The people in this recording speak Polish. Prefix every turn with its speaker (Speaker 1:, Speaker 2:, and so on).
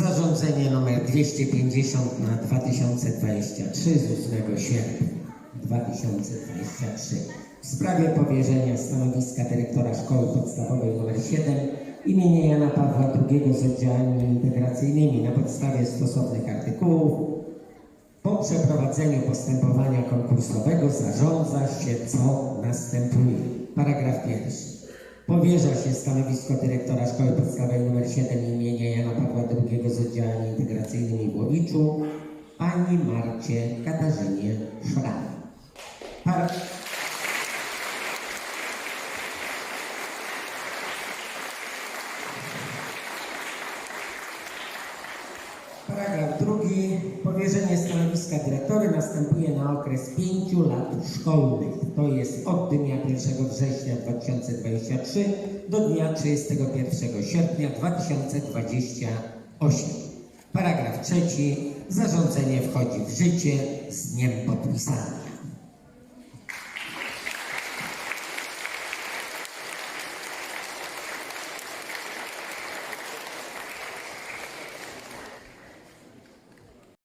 Speaker 1: Zarządzenie nr 250 na 2023 z 8 sierpnia 2023 w sprawie powierzenia stanowiska dyrektora Szkoły Podstawowej nr 7 imienia Jana Pawła II z oddziałami integracyjnymi na podstawie stosownych artykułów po przeprowadzeniu postępowania konkursowego zarządza się, co następuje. Paragraf pierwszy. Powierza się stanowisko dyrektora Szkoły Podstawowej nr 7 imienia Jana Pawła II z oddziałami integracyjnymi w Łowiczu pani Marcie Katarzynie Szram. Par- Paragraf drugi. Powierzenie stanowiska dyrektory następuje na okres pięciu lat szkolnych. To jest od dnia 1 września 2023 do dnia 31 sierpnia 2028. Paragraf trzeci. Zarządzenie wchodzi w życie z dniem podpisania.